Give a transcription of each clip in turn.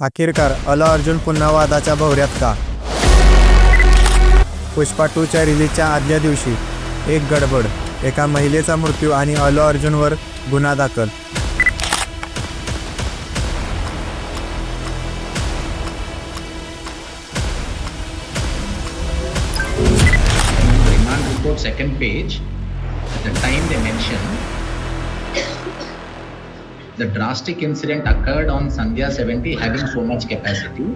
अखेरकार अला अर्जुन पुन्हा वादाच्या भवऱ्यात का? पुष्पा टूच्या रिलीजच्या आदल्या दिवशी एक गडबड एका महिलेचा मृत्यू आणि अल अर्जुनवर गुन्हा दाखल. Second page second page, at the time they mention the drastic incident occurred on Sandhya 70 having so much capacity.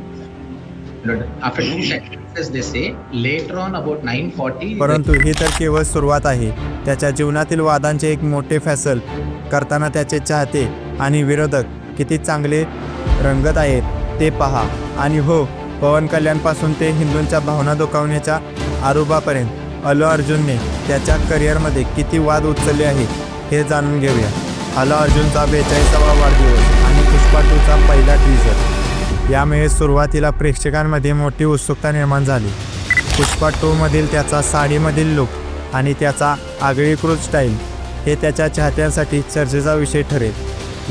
After two sentences, they say later on about 940. परंतु ही तर केवळ सुरुवात आहे त्याच्या जीवनातील वादांचे एक मोठे फॅसल करताना त्याचे चाहते आणि विरोधक किती चांगले रंगत आहेत ते पहा आणि हो पवन कल्याणपासून ते हिंदूंच्या भावना दुखावण्याच्या आरोपापर्यंत अल्लू अर्जुनने त्याच्या करिअरमध्ये किती वाद उचलले आहे हे जाणून घेऊया अल्लू अर्जुनचा बेचाळीसावा वाढदिवस आणि पुष्पा टूचा पहिला टीझर यामुळे सुरुवातीला प्रेक्षकांमध्ये मोठी उत्सुकता निर्माण झाली. पुष्पा टूमधील त्याचा साडीमधील लुक आणि त्याचा आगळीकृत स्टाईल हे त्याच्या चाहत्यांसाठी चर्चेचा विषय ठरेल.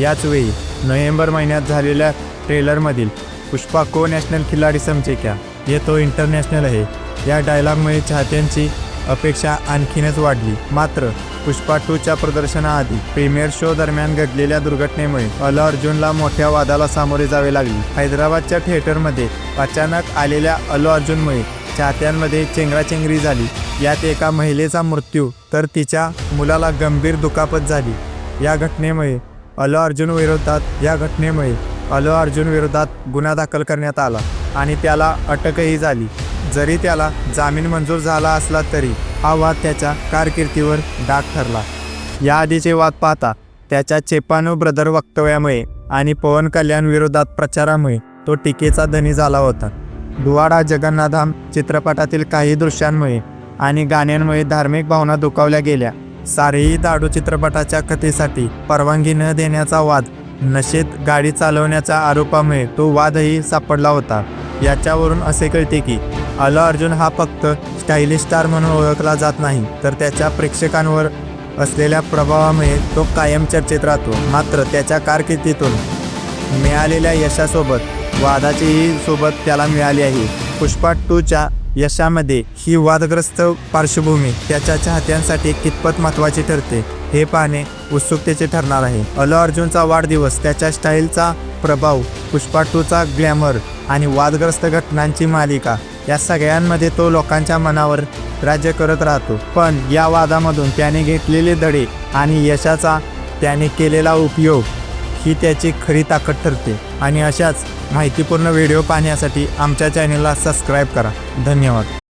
याचवेळी नोव्हेंबर महिन्यात झालेल्या ट्रेलरमधील पुष्पा को नॅशनल खिलाडी समजे क्या हे तो इंटरनॅशनल आहे. या डायलॉगमुळे चाहत्यांची अपेक्षा आणखीनच वाढली. मात्र पुष्पा टूच्या प्रदर्शनाआधी प्रीमियर शो दरम्यान घडलेल्या दुर्घटनेमुळे अल अर्जुनला मोठ्या वादाला सामोरे जावे लागले. हैदराबादच्या थिएटरमध्ये अचानक आलेल्या अल्लू अर्जुनमुळे चाहत्यांमध्ये चेंगराचेंगरी झाली. यात एका महिलेचा मृत्यू तर तिच्या मुलाला गंभीर दुखापत झाली. या घटनेमुळे अल्लू अर्जुन विरोधात या घटनेमुळे अल्लू अर्जुन विरोधात गुन्हा दाखल करण्यात आला आणि त्याला अटकही झाली. जरी त्याला जामीन मंजूर झाला असला तरी हा वाद त्याच्या कारकिर्दीवर डाग ठरला. याआधीचे वाद पाहता त्याच्या चेपानो ब्रदर वक्तव्यामुळे आणि पवन कल्याण विरोधात प्रचारामुळे तो टीकेचा धनी झाला होता. दुवाडा जगन्नाधाम चित्रपटातील काही दृश्यांमुळे आणि गाण्यांमुळे धार्मिक भावना दुखावल्या गेल्या. सारेही दाडू चित्रपटाच्या कथेसाठी परवानगी न देण्याचा वाद नशेत गाडी चालवण्याच्या आरोपामुळे तो वादही सापडला होता. याच्यावरून असे कळते की अल अर्जुन हा फक्त स्टायलिश स्टार म्हणून ओळखला जात नाही तर त्याच्या प्रेक्षकांवर असलेल्या प्रभावामुळे तो कायम चर्चेत राहतो मात्र त्याच्या कारकिर्दीतून मिळालेल्या यशासोबत वादाचीही सोबत त्याला मिळाली आहे. पुष्पा टूच्या यशामध्ये ही वादग्रस्त पार्श्वभूमी त्याच्या चाहत्यांसाठी कितपत महत्त्वाची ठरते हे पाहणे उत्सुकतेचे ठरणार आहे. अल अर्जुनचा वाढदिवस त्याच्या स्टाईलचा प्रभाव पुष्पा टूचा ग्लॅमर आणि वादग्रस्त घटनांची मालिका या सगळ्यांमध्ये तो लोकांच्या मनावर राज्य करत राहतो. पण या वादामधून त्याने घेतलेले धडे आणि यशाचा त्याने केलेला उपयोग ही त्याची खरी ताकद ठरते. आणि अशाच माहितीपूर्ण व्हिडिओ पाहण्यासाठी आमच्या चॅनलला सबस्क्राईब करा. धन्यवाद.